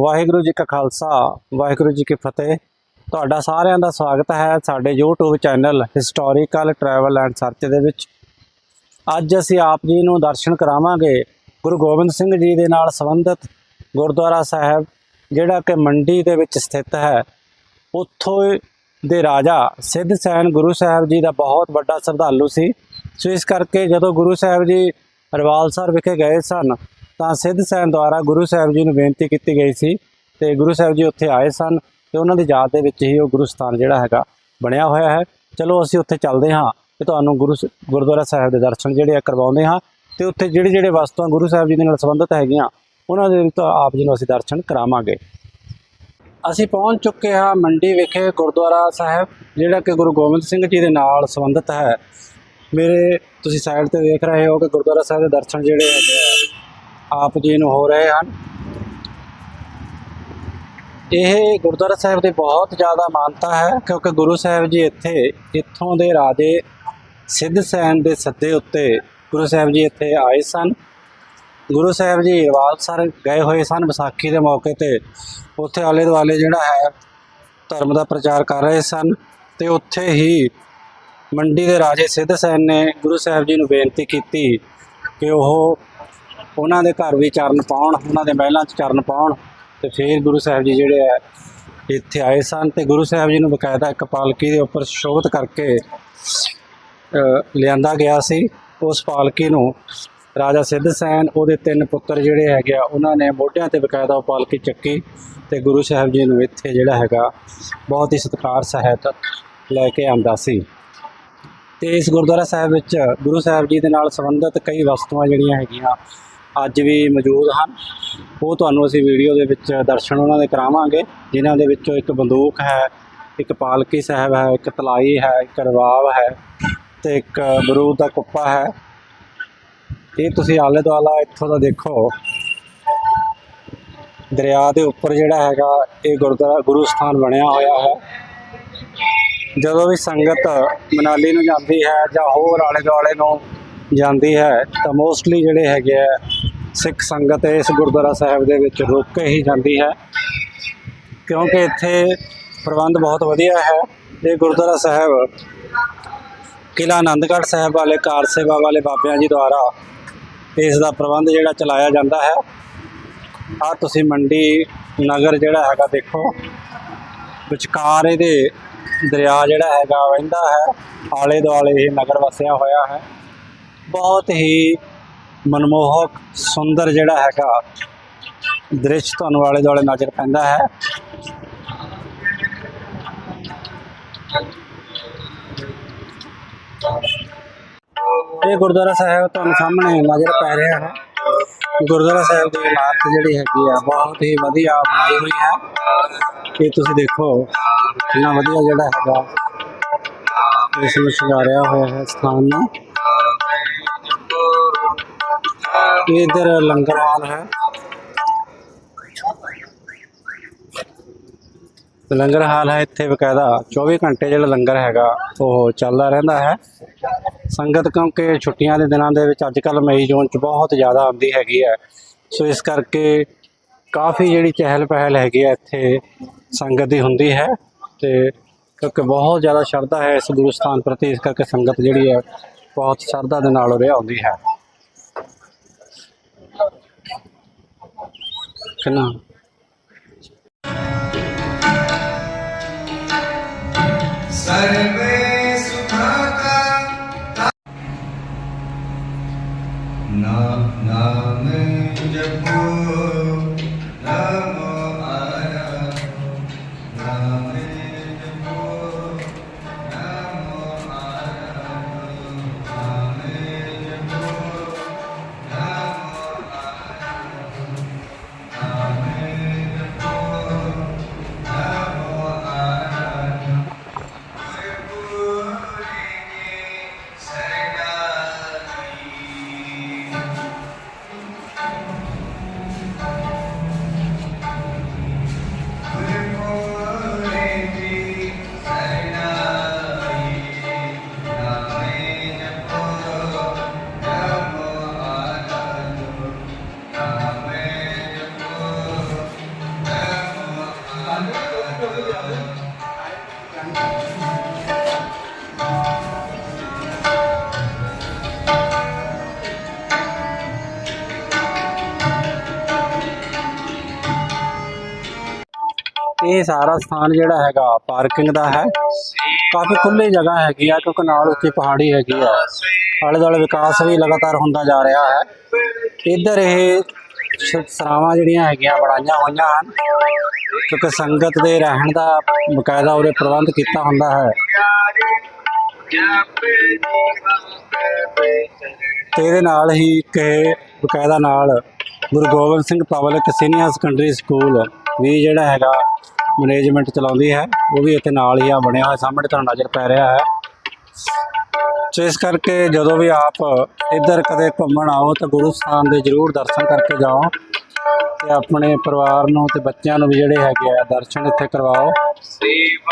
ਵਾਹਿਗੁਰੂ ਜੀ ਕਾ ਖਾਲਸਾ, ਵਾਹਿਗੁਰੂ ਜੀ ਕੀ ਫਤਿਹ। ਤੁਹਾਡਾ ਸਾਰਿਆਂ ਦਾ ਸਵਾਗਤ ਹੈ ਸਾਡੇ YouTube channel historical travel and search ਦੇ ਵਿੱਚ। ਅੱਜ ਅਸੀਂ ਆਪ ਜੀ ਨੂੰ ਦਰਸ਼ਨ ਕਰਾਵਾਂਗੇ ਗੁਰੂ ਗੋਬਿੰਦ ਸਿੰਘ ਜੀ ਦੇ ਨਾਲ ਸੰਬੰਧਿਤ ਗੁਰਦੁਆਰਾ ਸਾਹਿਬ, ਜਿਹੜਾ ਕਿ ਮੰਡੀ ਦੇ ਵਿੱਚ ਸਥਿਤ ਹੈ। ਉੱਥੋਂ ਦੇ ਰਾਜਾ ਸਿੱਧ ਸੈਨ ਗੁਰੂ ਸਾਹਿਬ ਜੀ ਦਾ ਬਹੁਤ ਵੱਡਾ ਸ਼ਰਧਾਲੂ ਸੀ। ਸੋ ਇਸ ਕਰਕੇ ਜਦੋਂ ਗੁਰੂ ਸਾਹਿਬ ਜੀ ਰਵਾਲਸਰ ਵਿਖੇ ਗਏ ਸਨ ਤਾਂ ਸਿੱਧ ਸੈਨ ਦੁਆਰਾ ਗੁਰੂ ਸਾਹਿਬ ਜੀ ਨੂੰ ਬੇਨਤੀ ਕੀਤੀ ਗਈ ਸੀ ਤੇ ਗੁਰੂ ਸਾਹਿਬ ਜੀ ਉੱਥੇ ਆਏ ਸਨ ਤੇ ਉਹਨਾਂ ਦੀ ਯਾਦ ਦੇ ਵਿੱਚ ਹੀ ਉਹ ਗੁਰੂ ਸਥਾਨ ਜਿਹੜਾ ਹੈਗਾ ਬਣਿਆ ਹੋਇਆ ਹੈ। ਚਲੋ ਅਸੀਂ ਉੱਥੇ ਚੱਲਦੇ ਹਾਂ ਤੇ ਤੁਹਾਨੂੰ ਗੁਰੂ ਸ- ਗੁਰਦੁਆਰਾ ਸਾਹਿਬ ਦੇ ਦਰਸ਼ਨ ਜਿਹੜੇ ਆ ਕਰਵਾਉਂਦੇ ਹਾਂ ਤੇ ਉੱਥੇ ਜਿਹੜੇ ਜਿਹੜੇ ਵਸਤੂਆਂ ਗੁਰੂ ਸਾਹਿਬ ਜੀ ਦੇ ਨਾਲ ਸੰਬੰਧਿਤ ਹੈਗੀਆਂ, ਉਹਨਾਂ ਦੇ ਤਾਂ ਆਪ ਜੀ ਨੂੰ ਅਸੀਂ ਦਰਸ਼ਨ ਕਰਾਵਾਂਗੇ। ਅਸੀਂ ਪਹੁੰਚ ਚੁੱਕੇ ਹਾਂ ਮੰਡੀ ਵਿਖੇ ਗੁਰਦੁਆਰਾ ਸਾਹਿਬ, ਜਿਹੜਾ ਕਿ ਗੁਰੂ ਗੋਬਿੰਦ ਸਿੰਘ ਜੀ ਦੇ ਨਾਲ ਸੰਬੰਧਿਤ ਹੈ। ਮੇਰੇ, ਤੁਸੀਂ ਸਾਈਡ ਤੇ ਦੇਖ ਰਹੇ ਹੋ ਕਿ ਗੁਰਦੁਆਰਾ ਸਾਹਿਬ ਦੇ ਦਰਸ਼ਨ ਜਿਹੜੇ ਹੈਗੇ ਆ। ਆਪ ਜੀ ਨੂੰ ਹੋ ਰਹੇ ਹਨ। ਇਹ ਗੁਰਦੁਆਰਾ ਸਾਹਿਬ ਦੀ ਬਹੁਤ ਜ਼ਿਆਦਾ ਮਾਨਤਾ ਹੈ, ਕਿਉਂਕਿ ਗੁਰੂ ਸਾਹਿਬ ਜੀ ਇੱਥੇ, ਇੱਥੋਂ ਦੇ ਰਾਜੇ ਸਿੱਧ ਸੈਨ ਦੇ ਸੱਦੇ ਉੱਤੇ ਗੁਰੂ ਸਾਹਿਬ ਜੀ ਇੱਥੇ ਆਏ ਸਨ। ਗੁਰੂ ਸਾਹਿਬ ਜੀ ਰਵਾਲਸਰ ਗਏ ਹੋਏ ਸਨ ਵਿਸਾਖੀ ਦੇ ਮੌਕੇ ਤੇ। ਉੱਥੇ ਆਲੇ ਦੁਆਲੇ ਜਿਹੜਾ ਹੈ, ਧਰਮ ਦਾ ਪ੍ਰਚਾਰ ਕਰ ਰਹੇ ਸਨ ਤੇ ਉੱਥੇ ਹੀ ਮੰਡੀ ਦੇ ਰਾਜੇ ਸਿੱਧ ਸੈਨ ਨੇ ਗੁਰੂ ਸਾਹਿਬ ਜੀ ਨੂੰ ਬੇਨਤੀ ਕੀਤੀ ਕਿ ਉਹ ਉਹਨਾਂ ਦੇ ਘਰ ਵੀ ਚਰਨ ਪਾਉਣ, ਉਹਨਾਂ ਦੇ ਮਹਿਲਾਂ 'ਚ ਚਰਨ ਪਾਉਣ ਤੇ ਫਿਰ ਗੁਰੂ ਸਾਹਿਬ ਜੀ ਜਿਹੜੇ ਆ ਇੱਥੇ ਆਏ ਸਨ ਤੇ ਗੁਰੂ ਸਾਹਿਬ ਜੀ ਨੂੰ ਬਕਾਇਦਾ ਇੱਕ ਪਾਲਕੀ ਦੇ ਉੱਪਰ ਸ਼ੋਭਤ ਕਰਕੇ ਲਿਆਂਦਾ ਗਿਆ ਸੀ। ਉਸ ਪਾਲਕੀ ਨੂੰ ਰਾਜਾ ਸਿੱਧ ਸੈਨ, ਉਹਦੇ ਤਿੰਨ ਪੁੱਤਰ ਜਿਹੜੇ ਹੈਗੇ ਆ, ਉਹਨਾਂ ਨੇ ਮੋਢਿਆਂ ਤੇ ਬਕਾਇਦਾ ਉਹ ਪਾਲਕੀ ਚੱਕੀ ਤੇ ਗੁਰੂ ਸਾਹਿਬ ਜੀ ਨੂੰ ਇੱਥੇ ਜਿਹੜਾ ਹੈਗਾ ਬਹੁਤ ਹੀ ਸਤਿਕਾਰ ਸਹਿਤ ਲੈ ਕੇ ਆਂਦਾ ਸੀ। ਤੇ ਇਸ ਗੁਰਦੁਆਰਾ ਸਾਹਿਬ ਵਿੱਚ ਗੁਰੂ ਸਾਹਿਬ ਜੀ ਦੇ ਨਾਲ ਸੰਬੰਧਿਤ ਕਈ ਵਸਤੂਆਂ ਜਿਹੜੀਆਂ ਹੈਗੀਆਂ ਅੱਜ ਵੀ ਮੌਜੂਦ ਹਨ। ਉਹ ਤੁਹਾਨੂੰ ਅਸੀਂ ਵੀਡੀਓ ਦੇ ਵਿੱਚ ਦਰਸ਼ਨ ਉਹਨਾਂ ਦੇ ਕਰਾਵਾਂਗੇ, ਜਿਨ੍ਹਾਂ ਦੇ ਵਿੱਚੋਂ ਇੱਕ ਬੰਦੂਕ ਹੈ, ਇੱਕ ਪਾਲਕੀ ਸਾਹਿਬ ਹੈ, ਇੱਕ ਤਲਾਈ ਹੈ, ਇੱਕ ਰਵਾਬ ਹੈ ਤੇ ਇੱਕ ਬਰੂਦ ਦਾ ਕੁੱਪਾ ਹੈ। ਇਹ ਤੁਸੀਂ ਆਲੇ ਦੁਆਲਾ ਇੱਥੋਂ ਦਾ ਦੇਖੋ। ਦਰਿਆ ਦੇ ਉੱਪਰ ਜਿਹੜਾ ਹੈਗਾ, ਇਹ ਗੁਰਦੁਆਰਾ, ਗੁਰੂ ਸਥਾਨ ਬਣਿਆ ਹੋਇਆ ਹੈ। ਜਦੋਂ ਵੀ ਸੰਗਤ ਮਨਾਲੀ ਨੂੰ ਜਾਂਦੀ ਹੈ ਜਾਂ ਹੋਰ ਆਲੇ ਦੁਆਲੇ ਨੂੰ ਜਾਂਦੀ ਹੈ, ਤਾਂ ਮੋਸਟਲੀ ਜਿਹੜੇ ਹੈਗੇ ਆ, ਸਿੱਖ ਸੰਗਤ ਇਸ ਗੁਰਦੁਆਰਾ ਸਾਹਿਬ ਦੇ ਵਿੱਚ ਰੁਕ ਕੇ ਹੀ ਜਾਂਦੀ ਹੈ। ਕਿਉਂਕਿ ਇੱਥੇ ਪ੍ਰਬੰਧ ਬਹੁਤ ਵਧੀਆ ਹੈ। ਇਹ ਗੁਰਦੁਆਰਾ ਸਾਹਿਬ ਕਿਲਾ ਆਨੰਦਗੜ੍ਹ ਸਾਹਿਬ ਵਾਲੇ ਕਾਰ ਸੇਵਾ ਵਾਲੇ ਬਾਬਿਆਂ ਜੀ ਦੁਆਰਾ ਇਸ ਦਾ ਪ੍ਰਬੰਧ ਜਿਹੜਾ ਚਲਾਇਆ ਜਾਂਦਾ ਹੈ। ਆ ਤੁਸੀਂ ਮੰਡੀ ਨਗਰ ਜਿਹੜਾ ਹੈਗਾ ਦੇਖੋ, ਵਿਚਕਾਰ ਇਹਦੇ ਦਰਿਆ ਜਿਹੜਾ ਹੈਗਾ ਵਹਿੰਦਾ ਹੈ। ਆਲੇ ਦੁਆਲੇ ਇਹ ਨਗਰ ਵਸਿਆ ਹੋਇਆ ਹੈ। ਬਹੁਤ ਹੀ ਮਨਮੋਹਕ, ਸੁੰਦਰ ਜਿਹੜਾ ਹੈਗਾ ਦ੍ਰਿਸ਼ ਤੁਹਾਨੂੰ ਆਲੇ ਦੁਆਲੇ ਨਜ਼ਰ ਪੈਂਦਾ ਹੈ। ਇਹ ਗੁਰਦੁਆਰਾ ਸਾਹਿਬ ਤੁਹਾਨੂੰ ਸਾਹਮਣੇ ਨਜ਼ਰ ਪੈ ਰਿਹਾ ਹੈ। ਗੁਰਦੁਆਰਾ ਸਾਹਿਬ ਦੀ ਇਮਾਰਤ ਜਿਹੜੀ ਹੈਗੀ ਆ, ਬਹੁਤ ਹੀ ਵਧੀਆ ਬਣਾਈ ਹੋਈ ਹੈ। ਇਹ ਤੁਸੀਂ ਦੇਖੋ, ਕਿੰਨਾ ਵਧੀਆ ਜਿਹੜਾ ਹੈਗਾ ਇਸ ਨੂੰ ਸ਼ਿੰਗਾਰਿਆ ਹੋਇਆ ਹੈ ਸਥਾਨ ਨੂੰ। ਇਹ ਇਧਰ ਲੰਗਰ ਹਾਲ ਹੈ। ਲੰਗਰ ਹਾਲ ਹੈ ਇੱਥੇ ਬਕਾਇਦਾ। 24 ਘੰਟੇ ਜਿਹੜਾ ਲੰਗਰ ਹੈਗਾ, ਉਹ ਚੱਲਦਾ ਰਹਿੰਦਾ ਹੈ। ਸੰਗਤ ਕਿਉਂਕਿ ਛੁੱਟੀਆਂ ਦੇ ਦਿਨਾਂ ਦੇ ਵਿੱਚ ਅੱਜ ਕੱਲ ਮਈ, ਜੂਨ ਚ ਬਹੁਤ ਜ਼ਿਆਦਾ ਆਉਂਦੀ ਹੈਗੀ ਹੈ। ਸੋ ਇਸ ਕਰਕੇ ਕਾਫੀ ਜਿਹੜੀ ਚਹਿਲ ਪਹਿਲ ਹੈਗੀ ਹੈ ਇੱਥੇ ਸੰਗਤ ਦੀ ਹੁੰਦੀ ਹੈ ਤੇ ਕਿਉਂਕਿ ਬਹੁਤ ਜ਼ਿਆਦਾ ਸ਼ਰਧਾ ਹੈ ਇਸ ਗੁਰੂ ਸਥਾਨ ਪ੍ਰਤੀ, ਇਸ ਕਰਕੇ ਸੰਗਤ ਜਿਹੜੀ ਹੈ ਬਹੁਤ ਸ਼ਰਧਾ ਦੇ ਨਾਲ ਉਰੇ ਆਉਂਦੀ ਹੈ। ਰੱਖਣਾ। ਸਰਵੇ ਸੁਖਾ ਕਾ ਨਾ ਨਾਮ ਜਪੋ। ਨਾਮ ਇਹ ਸਾਰਾ ਸਥਾਨ ਜਿਹੜਾ ਹੈਗਾ ਪਾਰਕਿੰਗ ਦਾ ਹੈ। ਕਾਫੀ ਖੁੱਲੀ ਜਗ੍ਹਾ ਹੈਗੀ ਆ, ਕਿਉਂਕਿ ਨਾਲ ਉੱਥੇ ਪਹਾੜੀ ਹੈਗੀ ਆ। ਆਲੇ ਦੁਆਲੇ ਵਿਕਾਸ ਵੀ ਲਗਾਤਾਰ ਹੁੰਦਾ ਜਾ ਰਿਹਾ ਹੈ। ਇੱਧਰ ਇਹ ਸਰਾਵਾਂ ਜਿਹੜੀਆਂ ਹੈਗੀਆਂ ਬਣਾਈਆਂ ਹੋਈਆਂ ਹਨ, ਕਿਉਂਕਿ ਸੰਗਤ ਦੇ ਰਹਿਣ ਦਾ ਬਕਾਇਦਾ ਉਰੇ ਪ੍ਰਬੰਧ ਕੀਤਾ ਹੁੰਦਾ ਹੈ। ਤੇ ਇਹਦੇ ਨਾਲ ਹੀ ਇੱਕ ਬਕਾਇਦਾ ਨਾਲ Guru Gobind Singh public senior secondary school ਵੀ ਜਿਹੜਾ ਹੈਗਾ ਮੈਨੇਜਮੈਂਟ ਚਲਾਉਂਦੀ ਹੈ, ਉਹ ਵੀ ਇੱਥੇ ਨਾਲ ਹੀ ਆ, ਬਣਿਆ ਹੋਇਆ, ਸਾਹਮਣੇ ਤੁਹਾਨੂੰ ਨਜ਼ਰ ਪੈ ਰਿਹਾ ਹੈ। ਸੋ ਇਸ ਕਰਕੇ ਜਦੋਂ ਵੀ ਆਪ ਇੱਧਰ ਕਦੇ ਘੁੰਮਣ ਆਓ ਤਾਂ ਗੁਰੂ ਸਥਾਨ ਦੇ ਜ਼ਰੂਰ ਦਰਸ਼ਨ ਕਰਕੇ ਜਾਓ ਤੇ ਆਪਣੇ ਪਰਿਵਾਰ ਨੂੰ ਤੇ ਬੱਚਿਆਂ ਨੂੰ ਵੀ ਜਿਹੜੇ ਹੈਗੇ ਆ ਦਰਸ਼ਨ ਇੱਥੇ ਕਰਵਾਓ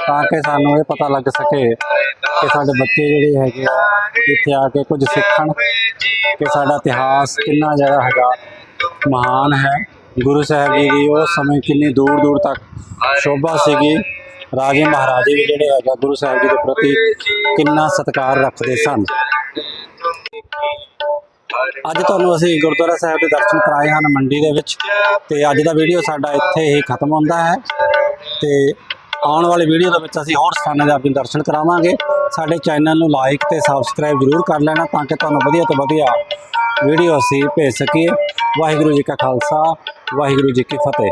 ਤਾਂ ਕਿ ਸਾਨੂੰ ਇਹ ਪਤਾ ਲੱਗ ਸਕੇ ਕਿ ਸਾਡੇ ਬੱਚੇ ਜਿਹੜੇ ਹੈਗੇ ਆ, ਇੱਥੇ ਆ ਕੇ ਕੁਝ ਸਿੱਖਣ ਕਿ ਸਾਡਾ ਇਤਿਹਾਸ ਕਿੰਨਾ ਜਿਹੜਾ ਹੈਗਾ ਮਹਾਨ ਹੈ। ਗੁਰੂ ਸਾਹਿਬ ਜੀ ਦੀ ਉਸ ਸਮੇਂ ਕਿੰਨੀ ਦੂਰ ਦੂਰ ਤੱਕ ਸ਼ੋਭਾ ਸੀਗੀ। ਰਾਜੇ ਮਹਾਰਾਜੇ ਵੀ ਜਿਹੜੇ ਹੈਗਾ ਗੁਰੂ ਸਾਹਿਬ ਜੀ ਦੇ ਪ੍ਰਤੀ ਕਿੰਨਾ ਸਤਿਕਾਰ ਰੱਖਦੇ ਸਨ। ਅੱਜ ਤੁਹਾਨੂੰ ਅਸੀਂ ਗੁਰਦੁਆਰਾ ਸਾਹਿਬ ਦੇ ਦਰਸ਼ਨ ਕਰਾਏ ਹਨ ਮੰਡੀ ਦੇ ਵਿੱਚ ਤੇ ਅੱਜ ਦਾ ਵੀਡੀਓ ਸਾਡਾ ਇੱਥੇ ਹੀ ਖਤਮ ਹੁੰਦਾ ਹੈ ਤੇ ਆਉਣ ਵਾਲੀ ਵੀਡੀਓ ਦੇ ਵਿੱਚ ਅਸੀਂ ਹੋਰ ਸਥਾਨਾਂ ਦੇ ਆਪਣੇ ਦਰਸ਼ਨ ਕਰਾਵਾਂਗੇ। ਸਾਡੇ ਚੈਨਲ ਨੂੰ ਲਾਈਕ ਤੇ ਸਬਸਕ੍ਰਾਈਬ ਜ਼ਰੂਰ ਕਰ ਲੈਣਾ ਤਾਂ ਕਿ ਤੁਹਾਨੂੰ ਵਧੀਆ ਤੋਂ ਵਧੀਆ ਵੀਡੀਓ ਅਸੀਂ ਭੇਜ ਸਕੀਏ। ਵਾਹਿਗੁਰੂ ਜੀ ਕਾ ਖਾਲਸਾ, ਵਾਹਿਗੁਰੂ ਜੀ ਕੀ ਫਤਿਹ।